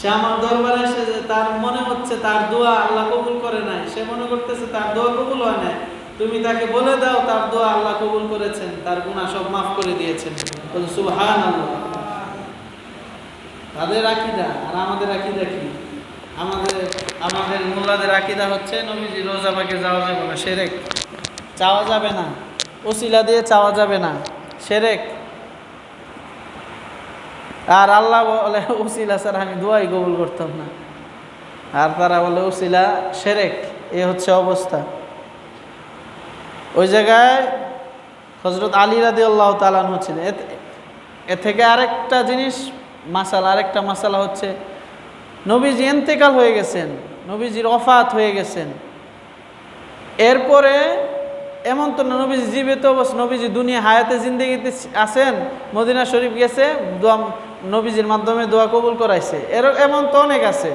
সে আমার দরবারে এসে যে তার মনে হচ্ছে তার দোয়া আল্লাহ কবুল করে নাই। সে মনে করতেছে তার দোয়া কবুল হয় নাই। তুমি তাকে বলে দাও তার দোয়া আল্লাহ কবুল করেছেন, তার গুনাহ সব মাফ করে দিয়েছেন। আল্লাহ তাদের আকিদা আর আমাদের আকিদা কি? আমাদের আমাদের মোল্লাদের আকিদা হচ্ছে, নবীজি রোজা পাকে যাওয়া যাবে না, সেরেক। চাওয়া যাবে না। ওসিলা দিয়ে চাওয়া যাবে না, সেরেক। আর আল্লাহ বলে, উসিলা স্যার আমি দোয়াই কবুল করতাম না। আর তারা বলে, উসিলা সেরেক, এ হচ্ছে অবস্থা। ওই জায়গায় হজরত আলী রাদি আল্লাহ তালান হচ্ছেন এ থেকে আরেকটা জিনিস মাসালা, আরেকটা মাসালা হচ্ছে, নবীজি এন্তেকাল হয়ে গেছেন, নবীজির অফাত হয়ে গেছেন। এরপরে এমন তো না, নবীজি জীবিত অবশ্য নবীজি দুনিয়া হায়াতে জিন্দগিতে আছেন, মদিনা শরীফ গেছে নবীজির মাধ্যমে দোয়া কবুল করাইছে। এর এমন তো অনেক আছে।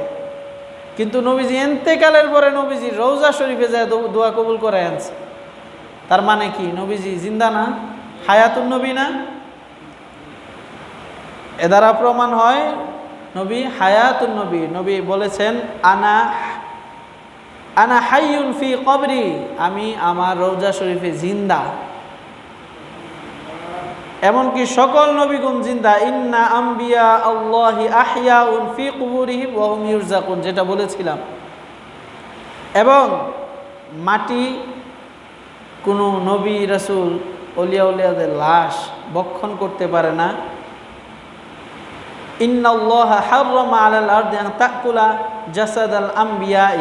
কিন্তু নবীজি এন্তেকালের পরে নবীজি রৌজা শরীফে যায় দোয়া কবুল করাই আনছে। তার মানে কি? নবীজি জিন্দা না? হায়াতুন নবী না? এ দ্বারা প্রমাণ হয়, নবী হায়াতুন নবী। নবী বলেছেন, আনা আনা হাইয়ুন ফি কবরি। আমি আমার রৌজা শরীফে জিন্দা। এমনকি সকল নবীগুন জিন্দা, ইন্না আম্বিয়া আল্লাহি আহিয়া উন ফি কুবুরিহিম ওয়া হুম ইউরজাকুন যেটা বলেছিলাম। এবং মাটি কোনো নবী, রাসূল, অলিয়া উলিয়াদের লাশ বক্ষণ করতে পারে না। জাসাদ আল আম্বিয়াই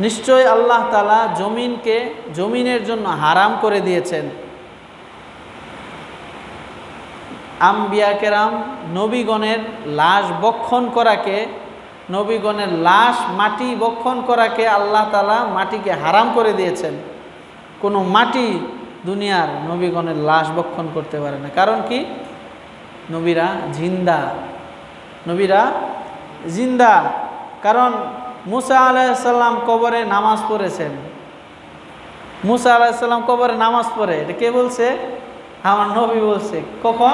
নিশ্চয় আল্লাহ তালা জমিনকে, জমিনের জন্য হারাম করে দিয়েছেন। আম্বিয়া কেরাম নবীগণের লাশ বক্ষণ করাকে, নবীগণের লাশ মাটি বক্ষণ করাকে আল্লাহ তালা মাটিকে হারাম করে দিয়েছেন। কোনো মাটি দুনিয়ার নবীগণের লাশ বক্ষণ করতে পারে না। কারণ কি? নবীরা জিন্দা। নবীরা জিন্দা। কারণ মুসা আলাইসাল্লাম কবরে নামাজ পড়েছেন। মুসা আলাইসাল্লাম কবরে নামাজ পড়ে। এটা কে বলছে? আমার নবী বলছে। কখন?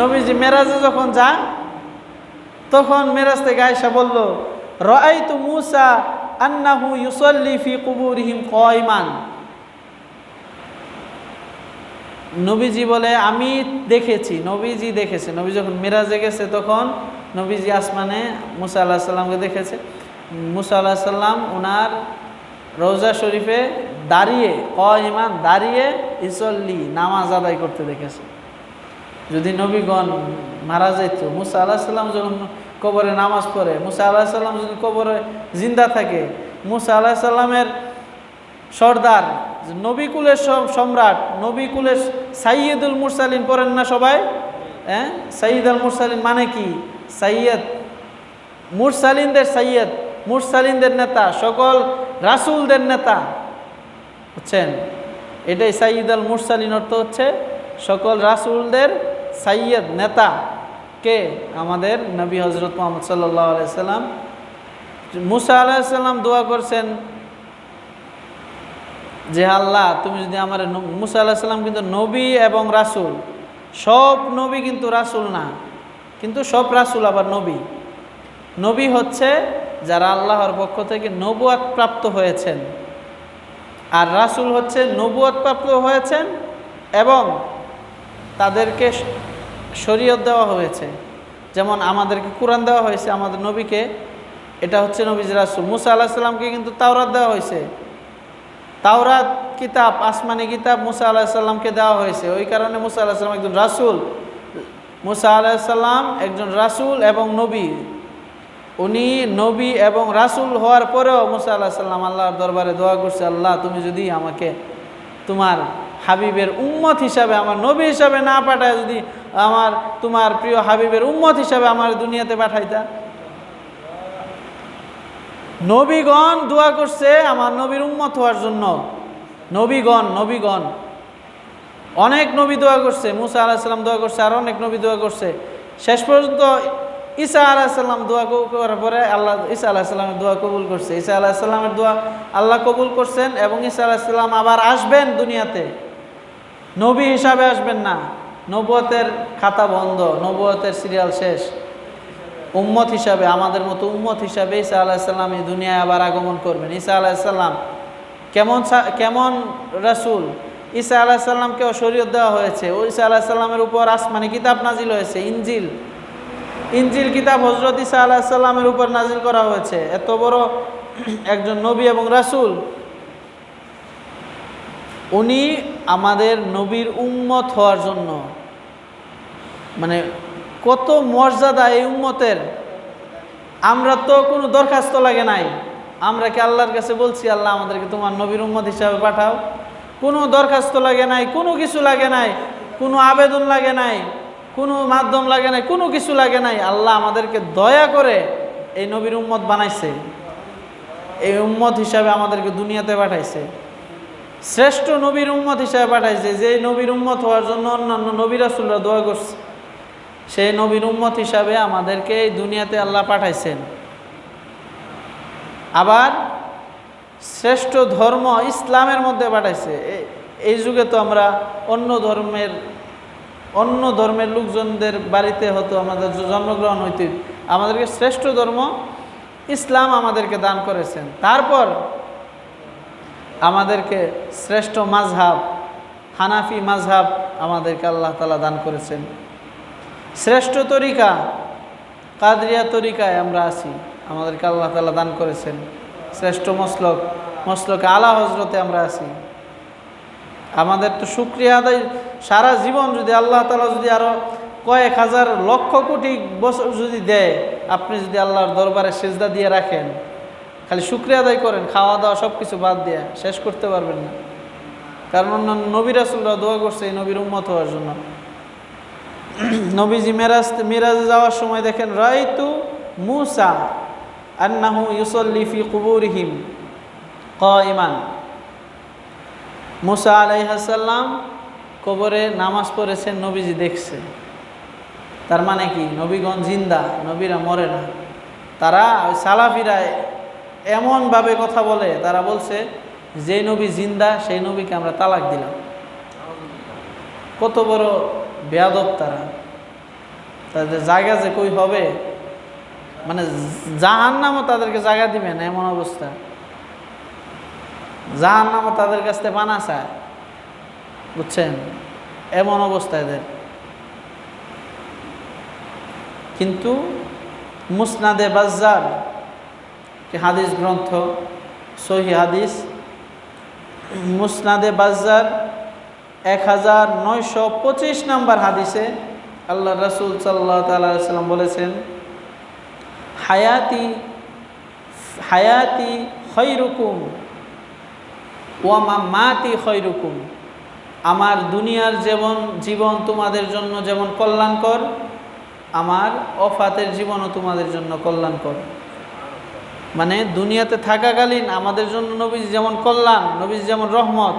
নবীজি মেরাজে যখন যান, তখন মেরাজ থেকে আয়সা বলল রাই তু মুসা আন্নাহু ইউসল্লি ফি কুবুরিহিম কয়মান নবীজি বলে, আমি দেখেছি, নবীজি দেখেছে। নবী যখন মিরাজে গেছে, তখন নবীজি আসমানে মুসা আল্লাহ সাল্লামকে দেখেছে। মুসা আল্লাহ সাল্লাম ওনার রোজা শরীফে দাঁড়িয়ে কয়মান দাঁড়িয়ে ইসল্লি নামাজ আদায় করতে দেখেছে। যদি নবীগণ মারা যেত মুসা আল্লাহ সাল্লাম যখন কবরে নামাজ পড়ে, মুসা আল্লাহ সাল্লাম যদি কবরে জিন্দা থাকে, মুসা আল্লাহ সাল্লামের সর্দার নবীকুলের সব সম্রাট নবীকুলের সাইয়দুল মুরসালিন পড়েন না সবাই? হ্যাঁ? সাইয়দ আল মুরসালিন মানে কি? সাইয়দ মুরসালিনদের সাইয়দ মুরসালিনদের নেতা, সকল রাসুলদের নেতা। বুঝছেন? এটাই সাইয়দ আল মুরসালিন অর্থ হচ্ছে সকল রাসুলদের সাইয়দ নেতা কে? আমাদের নবী হজরত মোহাম্মদ সাল্লাহ আলাইসাল্লাম মুসা আলাইসাল্লাম দোয়া করছেন যে, আল্লাহ, তুমি যদি আমার মুসা আল্লাহ সাল্লাম কিন্তু নবী এবং রাসুল। সব নবী কিন্তু রাসুল না, কিন্তু সব রাসুল আবার নবী। নবী হচ্ছে যারা আল্লাহর পক্ষ থেকে নবুয়াত প্রাপ্ত হয়েছেন। আর রাসুল হচ্ছে নবুয়াত প্রাপ্ত হয়েছেন এবং তাদেরকে শরীয়ত দেওয়া হয়েছে। যেমন আমাদেরকে কোরআন দেওয়া হয়েছে, আমাদের নবীকে, এটা হচ্ছে নবীজ রাসুল। মুসা আল্লাহ সাল্লামকে কিন্তু তাওরাত দেওয়া হয়েছে। তাওরাত কিতাব, আসমানি কিতাব মুসা আলাহিসাল্লামকে দেওয়া হয়েছে। ওই কারণে মুসা আলাহিসাল্লাম একজন রাসুল। মুসা আলাহিসাল্লাম একজন রাসুল এবং নবী। উনি নবী এবং রাসুল হওয়ার পরেও মুসা আলাহিসাল্লাম আল্লাহর দরবারে দোয়া করছে, আল্লাহ, তুমি যদি আমাকে তোমার হাবিবের উম্মত হিসাবে, আমার নবী হিসাবে না পাঠায় যদি আমার, তোমার প্রিয় হাবিবের উম্মত হিসাবে আমার দুনিয়াতে পাঠাইতা? নবীগণ দোয়া করছে আমার নবীর উম্মত হওয়ার জন্য। নবীগণ নবীগণ। অনেক নবী দোয়া করছে, মুসা আলাহিসাল্লাম দোয়া করছে, আর অনেক নবী দোয়া করছে। শেষ পর্যন্ত ঈসা আলাহিসাল্লাম দোয়া করার পরে আল্লাহ, ঈসা আলাহিসাল্লামের দোয়া কবুল করছে। ঈসা আলাহিসাল্লামের দোয়া আল্লাহ কবুল করছেন এবং ঈসা আলাহিসাল্লাম আবার আসবেন দুনিয়াতে। নবী হিসাবে আসবেন না। নবুয়তের খাতা বন্ধ, নবুয়তের সিরিয়াল শেষ। উম্মত হিসাবে, আমাদের মতো উম্মত হিসাবে ঈসা আলাহিসাল্লাম এই দুনিয়ায় আবার আগমন করবেন। ঈসা আলাহিসাল্লাম কেমন কেমন রাসূল? ঈসা আলাহিসাল্লামকেও শরীয়ত দেওয়া হয়েছে। ও ঈসা আলাহিসাল্লামের উপর আসমানি কিতাব নাজিল হয়েছে, ইনজিল। ইনজিল কিতাব হজরত ঈসা আলাহিসাল্লামের উপর নাজিল করা হয়েছে। এত বড় একজন নবী এবং রাসূল উনি আমাদের নবীর উম্মত হওয়ার জন্য মানে কত মর্যাদা এই উম্মতের। আমরা তো কোনো দরখাস্ত লাগে নাই। আমরা কি আল্লাহর কাছে বলছি, আল্লাহ আমাদেরকে তোমার নবীর উম্মত হিসাবে পাঠাও। কোনো দরখাস্ত লাগে নাই, কোনো কিছু লাগে নাই, কোনো আবেদন লাগে নাই, কোনো মাধ্যম লাগে নাই, কোনো কিছু লাগে নাই। আল্লাহ আমাদেরকে দয়া করে এই নবীর উম্মত বানাইছে। এই উম্মত হিসাবে আমাদেরকে দুনিয়াতে পাঠাইছে। শ্রেষ্ঠ নবীর উম্মত হিসাবে পাঠাইছে। যে নবীর উম্মত হওয়ার জন্য অন্যান্য নবী রাসুলরা দোয়া করছে। সেই নবীর উম্মত হিসাবে আমাদেরকে এই দুনিয়াতে আল্লাহ পাঠাইছেন। আবার শ্রেষ্ঠ ধর্ম ইসলামের মধ্যে পাঠাইছে। এই যুগে তো আমরা অন্য ধর্মের অন্য ধর্মের লোকজনদের বাড়িতে হতো আমাদের জন্মগ্রহণ হইতে আমাদেরকে শ্রেষ্ঠ ধর্ম ইসলাম আমাদেরকে দান করেছেন। তারপর আমাদেরকে শ্রেষ্ঠ মাঝহাব, হানাফি মাঝহাব আমাদেরকে আল্লাহ তালা দান করেছেন। শ্রেষ্ঠ তরিকা, কাদরিয়া তরিকায় আমরা আছি, আমাদেরকে আল্লাহ তালা দান করেছেন। শ্রেষ্ঠ মসলক, মসলকে আলা হজরতে আমরা আছি। আমাদের তো শুক্রিয়া আদায়, সারা জীবন যদি আল্লাহ তালা যদি আরও কয়েক হাজার লক্ষ কোটি বছর যদি দেয়, আপনি যদি আল্লাহর দরবারে সেজদা দিয়ে রাখেন খালি শুক্রিয়া আদায় করেন, খাওয়া দাওয়া সব কিছু বাদ দিয়ে শেষ করতে পারবেন না। কারণ অন্যান্য নবী দোয়া করছে এই নবীর উন্মত হওয়ার জন্য। নবীজি মেরাজ, মিরাজে যাওয়ার সময় দেখেন, রাইতু মুসা আন্নাহু ইউসল্লি ফি কুবুরহিম ক ইমান মুসা আলাইহাসাল্লাম কবরে নামাজ পড়েছেন, নবীজি দেখছে। তার মানে কি? নবীগণ জিন্দা, নবীরা মরে না। তারা ওই সালাফিরা এমনভাবে কথা বলে, তারা বলছে, যে নবী জিন্দা, সেই নবীকে আমরা তালাক দিলাম। কত বড় বেয়াদব তারা। তাদের জায়গা যে কই হবে? মানে জাহান নামও তাদেরকে জায়গা দিবে না, এমন অবস্থা। জাহান নামও তাদের কাছ থেকে বানা চায়। বুঝছেন? এমন অবস্থা এদের। কিন্তু মুসনাদে বাজার হাদিস গ্রন্থ, সহি হাদিস, মুসনাদে বাজার এক হাজার নয়শো পঁচিশ নাম্বার হাদিসে আল্লাহ রসুল সাল্লাহ তাল্লাম বলেছেন, হায়াতি হায়াতি খৈরুকুম ওয়ামা মাতি খৈরুকুম। আমার দুনিয়ার যেমন জীবন তোমাদের জন্য যেমন কল্যাণকর, আমার অফাতের জীবনও তোমাদের জন্য কল্যাণকর। মানে দুনিয়াতে থাকাকালীন আমাদের জন্য নবীজি যেমন কল্যাণ, নবীজি যেমন রহমত,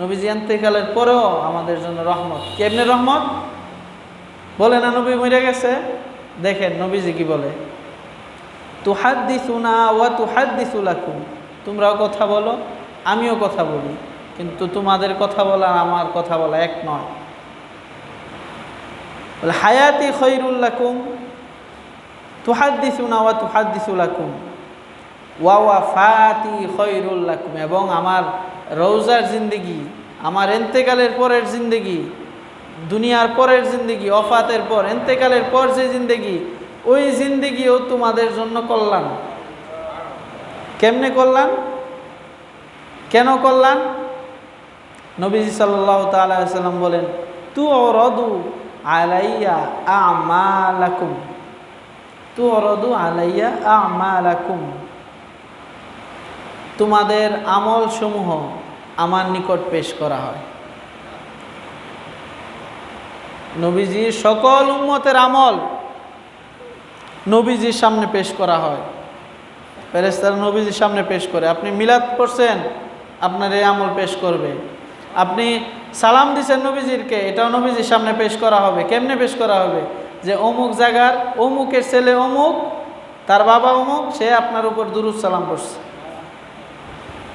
নবীজি এন্তেকালের পরেও আমাদের জন্য রহমত। কেমনে রহমত? বলে না নবী মরে গেছে? দেখেন নবীজি কি বলে? তুহাদ্দিসুনা ওয়া তুহাদ্দিসুলাকুম তোমরাও কথা বলো, আমিও কথা বলি, কিন্তু তোমাদের কথা বলা আমার কথা বলা এক নয়। হায়াতি খৈরুল্লাকুম তুহাদ্দিসুনা ওয়া তুহাদ্দিসুলাকুম ওয়া ওয়া ফাতি খৈরুল্লাকুম এবং আমার রৌজার জিন্দিগি, আমার এন্তেকালের পরের জিন্দিগি, দুনিয়ার পরের জিন্দিগি অফাতের পর, এন্তেকালের পর যে জিন্দিগি, ওই জিন্দিগিও তোমাদের জন্য কল্যাণ। কেমনে কল্যাণ? কেন কল্যাণ? নবীজি সাল্লাহ তাল্লাম বলেন তু রদু আলাইয়া আমালাকুম। তু রদু আলাইয়া আমালাকুম। তোমাদের আমল সমূহ আমার নিকট পেশ করা হয়। নবীজির সকল উম্মতের আমল নবীজির সামনে পেশ করা হয়। ফেরেস্তারা নবীজির সামনে পেশ করে, আপনি মিলাদ করছেন আপনার এই আমল পেশ করবে। আপনি সালাম দিছেন নবীজিরকে, এটাও নবীজির সামনে পেশ করা হবে। কেমনে পেশ করা হবে? যে অমুক জায়গার অমুকের ছেলে অমুক, তার বাবা অমুক, সে আপনার উপর দুরুদ সালাম করছে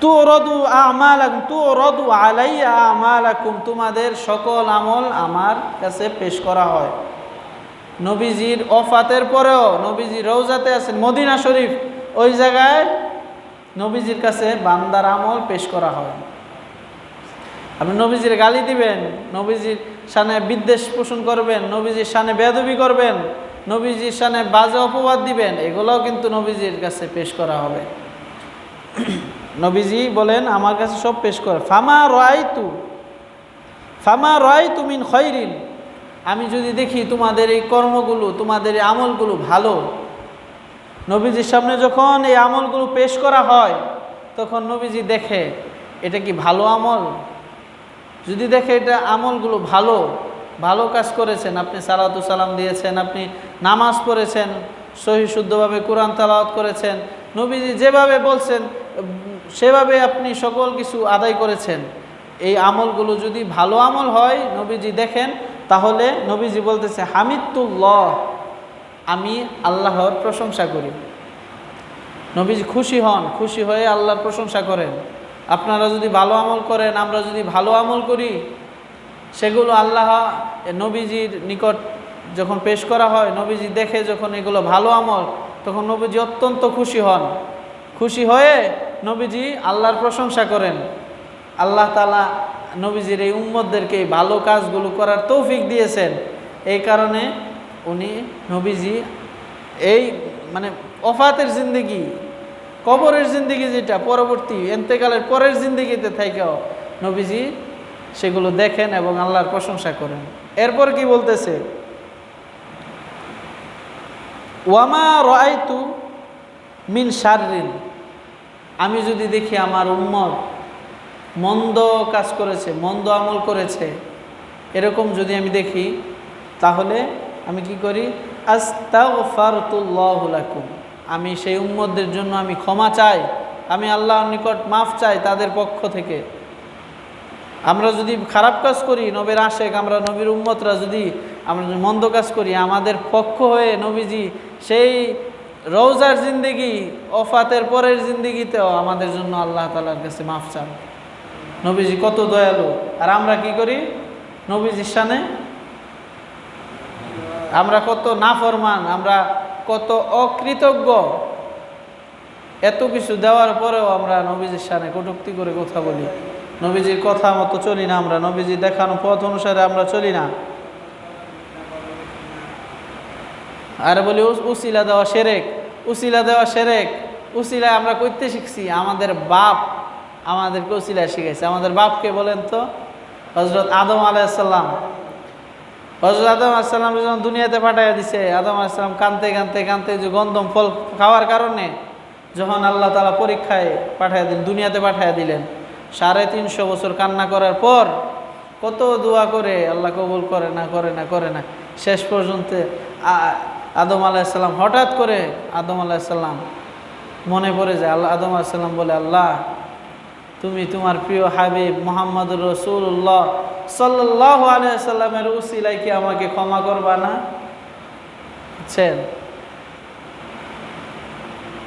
তু রদু আমালাকুম তু রদু আলাইয়া আমালাকুম, তোমাদের সকল আমল আমার কাছে পেশ করা হয়। নবীজির অফাতের পরেও, নবীজি রৌজাতে আছেন মদিনা শরীফ, ওই জায়গায় নবীজির কাছে বান্দার আমল পেশ করা হয়। আপনি নবীজির গালি দিবেন, নবীজির সানে বিদ্বেষ পোষণ করবেন, নবীজির সানে বেদবি করবেন, নবীজির সানে বাজে অপবাদ দিবেন, এগুলোও কিন্তু নবীজির কাছে পেশ করা হবে। নবীজি বলেন, আমার কাছে সব পেশ করে। ফামা রয় তু ফামা রয় তুমিন খৈরিন। আমি যদি দেখি তোমাদের এই কর্মগুলো, তোমাদের এই আমলগুলো ভালো, নবীজির সামনে যখন এই আমলগুলো পেশ করা হয়, তখন নবীজি দেখে, এটা কি ভালো আমল? যদি দেখে এটা আমলগুলো ভালো ভালো কাজ করেছেন, আপনি সালাতু সালাম দিয়েছেন, আপনি নামাজ পড়েছেন, সহি শুদ্ধভাবে কোরআন তালাওয়াত করেছেন, নবীজি যেভাবে বলছেন সেভাবে আপনি সকল কিছু আদায় করেছেন। এই আমলগুলো যদি ভালো আমল হয়, নবীজি দেখেন, তাহলে নবীজি বলতেছে, হামিদুল্লাহ, আমি আল্লাহর প্রশংসা করি। নবীজি খুশি হন, খুশি হয়ে আল্লাহর প্রশংসা করেন। আপনারা যদি ভালো আমল করেন, আমরা যদি ভালো আমল করি, সেগুলো আল্লাহ, নবীজির নিকট যখন পেশ করা হয়, নবীজি দেখে যখন এগুলো ভালো আমল, তখন নবীজি অত্যন্ত খুশি হন। খুশি হয়ে নবীজি আল্লাহর প্রশংসা করেন। আল্লাহ তালা নবীজির এই উম্মদদেরকে ভালো কাজগুলো করার তৌফিক দিয়েছেন। এই কারণে উনি নবীজি এই মানে অফাতের জিন্দগি, কবরের জিন্দগি যেটা পরবর্তী এন্তেকালের পরের জিন্দগিতে থেকেও নবীজি সেগুলো দেখেন এবং আল্লাহর প্রশংসা করেন। এরপর কি বলতেছে? ওয়ামা রায়তু মিন শাররিন। আমি যদি দেখি আমার উম্মত মন্দ কাজ করেছে, মন্দ আমল করেছে, এরকম যদি আমি দেখি, তাহলে আমি কি করি? আস্তাগফারতুল্লাহুলাকুম আমি সেই উম্মতদের জন্য আমি ক্ষমা চাই, আমি আল্লাহর নিকট মাফ চাই তাদের পক্ষ থেকে। আমরা যদি খারাপ কাজ করি, নবীর আশেক, আমরা নবীর উম্মতরা যদি, আমরা মন্দ কাজ করি, আমাদের পক্ষ হয়ে নবীজি সেই রৌজার জিন্দিগি অফাতের পরের জিন্দিগিতেও আমাদের জন্য আল্লাহ তালার কাছে মাফ চান। নবীজি কত দয়ালু। আর আমরা কি করি? নবীজির সানে আমরা কত নাফরমান, আমরা কত অকৃতজ্ঞ। এত কিছু দেওয়ার পরেও আমরা নবীজির সানে কটুক্তি করে কথা বলি। নবীজির কথা মতো চলি না আমরা নবীজি দেখানো পথ অনুসারে আমরা চলি না। আর বলি উসিলা দেওয়া সেরেক, উসিলা দেওয়া সেরেক উসিলা আমরা করতে শিখছি, আমাদের বাপ আমাদেরকে উসিলা শিখেছে আমাদের বাপকে বলেন তো হজরত আদম আলাইসাল্লাম হজরত আদম আসসালাম যখন দুনিয়াতে পাঠাইয়া দিছে, আদম আসসালাম কানতে কানতে কানতে যে গন্ধম ফল খাওয়ার কারণে যখন আল্লাহ তালা পরীক্ষায় পাঠাইয়া দিলেন, দুনিয়াতে পাঠাইয়া দিলেন, সাড়ে তিনশো বছর কান্না করার পর কত দোয়া করে আল্লাহ কবুল করে না করে না করে না। শেষ পর্যন্ত আদম আলাইসাল্লাম হঠাৎ করে আদম আলাইসাল্লাম মনে পড়ে যায়, আল্লাহ আদম আলাইসাল্লাম বলে, আল্লাহ, তুমি তোমার প্রিয় হাবিব মোহাম্মদ রসুল্লাহ সাল্লাহ আলিয়াল্লামের উসিলাই কি আমাকে ক্ষমা করবা না? বুঝছেন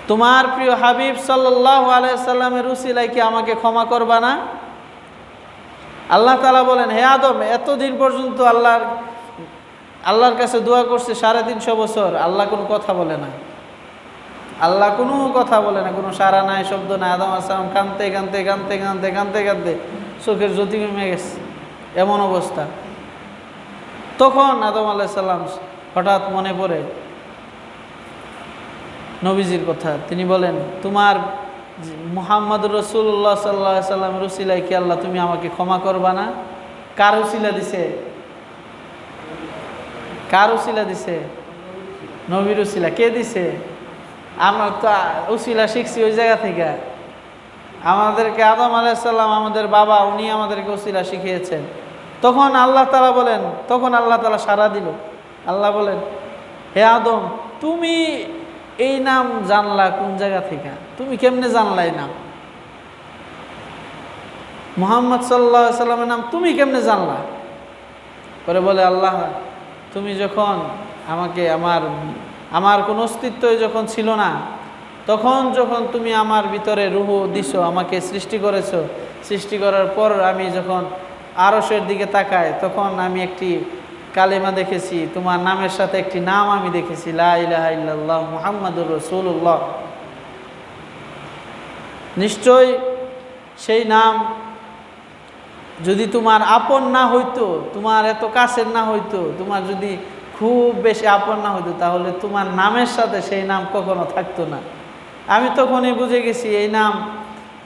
তোমার প্রিয় হাবিব সাল্লাহ আলাইসাল্লামের উসিলাই কি আমাকে ক্ষমা করবা না? আল্লাহ তালা বলেন, হে আদম, এতদিন পর্যন্ত আল্লাহর আল্লাহর কাছে দোয়া করছে সাড়ে তিনশো বছর, আল্লাহ কোনো কথা বলে না। আল্লাহ কোনো কথা বলে না, কোনো সারা নাই, শব্দ নাই, আদম আসলাম কানতে কানতে কানতে কানতে কানতে কানতে চোখের জ্যোতি কমে গেছে, এমন অবস্থা। তখন আদম আলাইসাল্লাম হঠাৎ মনে পড়ে নবীজির কথা, তিনি বলেন, তোমার মুহাম্মদ রসুল্লাহ সাল্লাহ সাল্লাম রসিলাই কি আল্লাহ তুমি আমাকে ক্ষমা করবা না? কার উসিলা দিছে? কার উসিলা দিছে? নবীর উসিলা। কে দিছে? আমরা তো উসিলা শিখছি ওই জায়গা থেকে। আমাদেরকে আদম আলাইসাল্লাম আমাদের বাবা, উনি আমাদেরকে উসিলা শিখিয়েছেন। তখন আল্লাহ তালা বলেন, তখন আল্লাহ তালা সারা দিল। আল্লাহ বলেন, হে আদম, তুমি এই নাম জানলা কোন জায়গা থেকে? তুমি কেমনে জানলা এই নাম? মোহাম্মদ সাল্লাহ সাল্লামের নাম, তুমি কেমনে জানলা? পরে বলে, আল্লাহ তুমি যখন আমাকে, আমার আমার কোনো অস্তিত্বই যখন ছিল না, তখন যখন তুমি আমার ভিতরে রুহ দিছো, আমাকে সৃষ্টি করেছ, সৃষ্টি করার পর আমি যখন আরসের দিকে তাকাই, তখন আমি একটি কালেমা দেখেছি, তোমার নামের সাথে একটি নাম আমি দেখেছি, লা ইলাহা ইল্লাল্লাহ মুহাম্মাদুর রসুল্লাহ নিশ্চয় সেই নাম যদি তোমার আপন না হইতো, তোমার এত কাছের না হইতো, তোমার যদি খুব বেশি আপন না হইতো, তাহলে তোমার নামের সাথে সেই নাম কখনো থাকতো না। আমি তখনই বুঝে গেছি এই নাম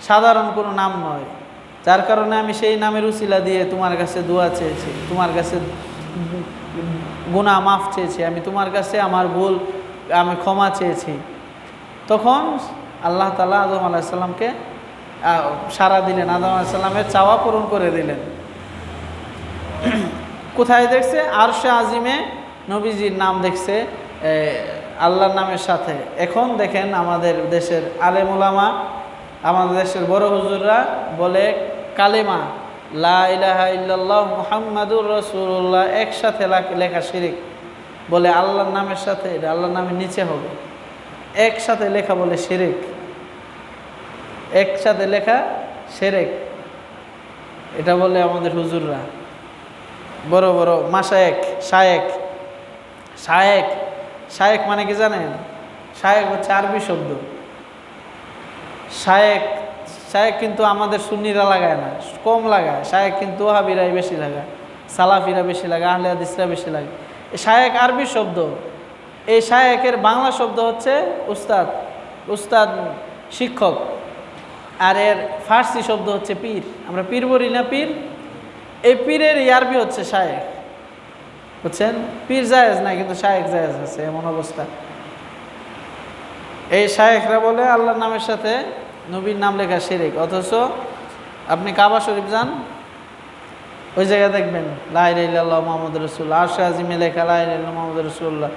সাধারণ কোনো নাম নয়। যার কারণে আমি সেই নামের উসিলা দিয়ে তোমার কাছে দোয়া চেয়েছি, তোমার কাছে গুণা মাফ চেয়েছি, আমি তোমার কাছে আমার ভুল, আমি ক্ষমা চেয়েছি। তখন আল্লাহ তালা আদম আলাহিসাল্লামকে সারা দিলেন। আদম আলাহিসাল্লামের চাওয়া পূরণ করে দিলেন। কোথায় দেখছে? আরশে আজিমে নবীজির নাম দেখছে আল্লাহর নামের সাথে। এখন দেখেন আমাদের দেশের আলেমুলামা আমাদের দেশের বড় হুজুররা বলে, কালেমা, লা মুহাম্মাদুর রসুল্লাহ একসাথে লেখা শিরিক। বলে আল্লাহর নামের সাথে, আল্লাহর নামের নিচে হবে। একসাথে লেখা বলে শিরিক। একসাথে লেখা সেরেক। এটা বলে আমাদের হুজুররা। বড় বড়, মাসায়েক শায়েক শায়েক শায়েক মানে কি জানেন? শায়েক হচ্ছে আরবি শব্দ। শায়েক শায়েক কিন্তু আমাদের সুন্নিরা লাগায় না, কম লাগায়। শায়েক কিন্তু ওহাবিরাই বেশি লাগায়, সালাফিরা বেশি লাগে আহলে বেশি লাগে শায়েক আরবি শব্দ। এই শায়েকের বাংলা শব্দ হচ্ছে উস্তাদ উস্তাদ শিক্ষক। আর এর ফার্সি শব্দ হচ্ছে পীর। আমরা পীর বলি না, পীর। এই পীরের ইয়ারবি হচ্ছে শায়েক বুঝছেন? পীর জায়েজ না, কিন্তু শায়েক জায়েজ আছে, এমন অবস্থা। এই শায়েকরা বলে আল্লাহর নামের সাথে নবীর নাম লেখা শিরিক, অথচ আপনি কাবা শরীফ যান, ওই জায়গায় দেখবেন লাইল্লাহ মোহাম্মদ রসুল্লাহ আশা আজিমে লেখা লাইল্লাহ মোহাম্মদ রসুল্লাহ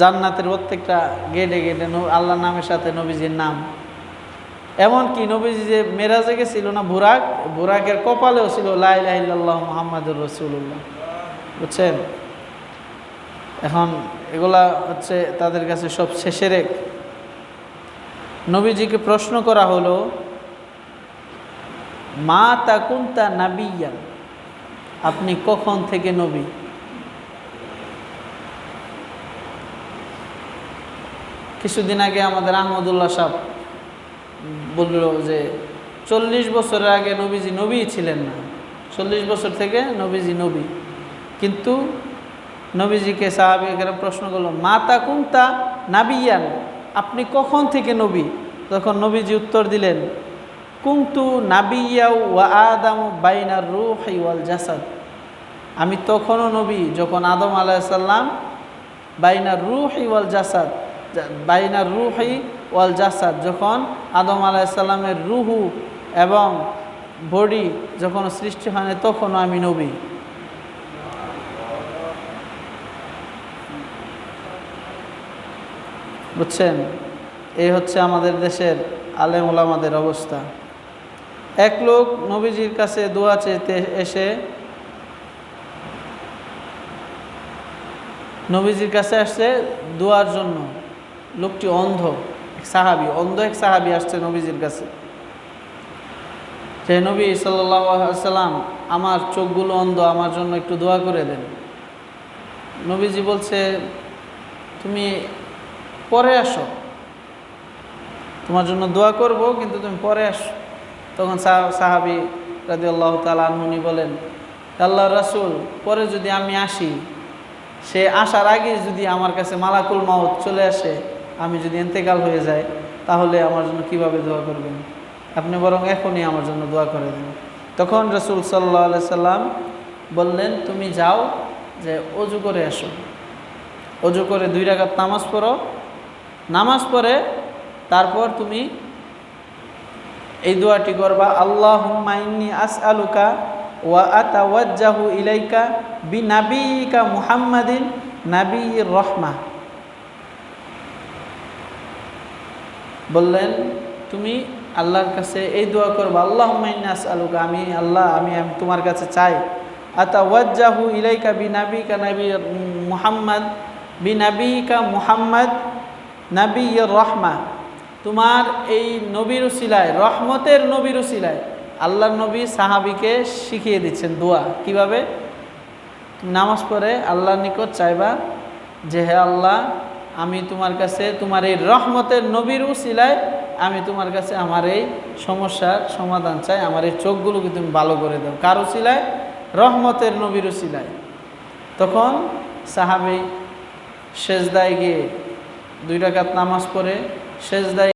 জান্নাতের প্রত্যেকটা গেটে গেটে আল্লাহর নামের সাথে নবীজির নাম। এমনকি নবীজি যে মেরাজে গেছিল না, বুরাক, বুরাকের কপালেও ছিল লাইল্লাহ মোহাম্মদুর রসুল্লাহ বুঝছেন? এখন এগুলা হচ্ছে তাদের কাছে সব শেষের এক। নবীজিকে প্রশ্ন করা হলো, মা তা কুন্তা নাবিয়া আপনি কখন থেকে নবী? কিছুদিন আগে আমাদের আহমদুল্লাহ সাহ বলল যে, চল্লিশ বছরের আগে নবীজি নবী ছিলেন না। চল্লিশ বছর থেকে নবীজি নবী। কিন্তু নবীজিকে সাহাবিকেরা প্রশ্ন করল মাতা কুন্তা নাবিয়ান? আপনি কখন থেকে নবী? তখন নবীজি উত্তর দিলেন, কুন্তু নাবিয়া ওয়া আদাম বাইনার রুহ ওয়াল জাসাদ। আমি তখনও নবী, যখন আদম আলাইসাল্লাম বাইনার রুহ ওয়াল জাসাদ বাইনার রুহি ওয়াল জাসাদ, যখন আদম আলাইসাল্লামের রুহু এবং বডি যখন সৃষ্টি হয় না তখনও আমি নবী। বুঝছেন? এই হচ্ছে আমাদের দেশের আলেম ওলামাদের অবস্থা। এক লোক নবীজির কাছে দোয়া চেতে এসে নবীজির কাছে আসছে দোয়ার জন্য। লোকটি অন্ধ। সাহাবি, অন্ধ এক সাহাবি আসছে নবীজির কাছে। যে নবী সাল্লাম আমার চোখগুলো অন্ধ, আমার জন্য একটু দোয়া করে দেন। নবীজি বলছে, তুমি পরে আসো। তোমার জন্য দোয়া করব, কিন্তু তুমি পরে আসো। তখন সাহাবি রাজি আল্লাহ তালুনি বলেন, আল্লাহ রাসুল, পরে যদি আমি আসি, সে আসার আগে যদি আমার কাছে মালাকুল মাউত চলে আসে আমি যদি এতেকাল হয়ে যাই তাহলে আমার জন্য কীভাবে দোয়া করবেন? আপনি বরং এখনই আমার জন্য দোয়া করে দেন। তখন রসুল সাল্লা সাল্লাম বললেন, তুমি যাও, যে অজু করে আসো। অজু করে দুই রাকাত নামাজ পড়ো। নামাজ পড়ে তারপর তুমি এই দোয়াটি করবা আল্লাহ হুম্মাইনি আস আলুকা ওয়া আতাওয়াজ্জাহু ইলাইকা বি নাবিকা মুহাম্মাদিন নাবি রহমা বললেন, তুমি আল্লাহর কাছে এই দোয়া করবা আল্লাহ মাইনাস আলুকা আমি আল্লাহ, আমি আমি তোমার কাছে চাই। আতা ওয়াজ্জাহু ইলাইকা বি নাবিকা নাবি মুহাম্মদ বি নাবিকা মুহাম্মদ নাবি রহমা। তোমার এই নবীর উসিলায়, রহমতের নবীর উসিলায় আল্লাহর নবী সাহাবিকে শিখিয়ে দিচ্ছেন দোয়া। কীভাবে? নামাজ পড়ে আল্লাহর নিকট চাইবা যে, হে আল্লাহ আমি তোমার কাছে, তোমার এই রহমতের নবীর উসিলায় আমি তোমার কাছে আমার এই সমস্যার সমাধান চাই, আমার এই চোখগুলোকে তুমি ভালো করে দাও। কারও শিলায় রহমতের নবীর উসিলায়। তখন সাহাবি সেজদায় গিয়ে দুই রাকাত নামাজ পড়ে, সেজদায়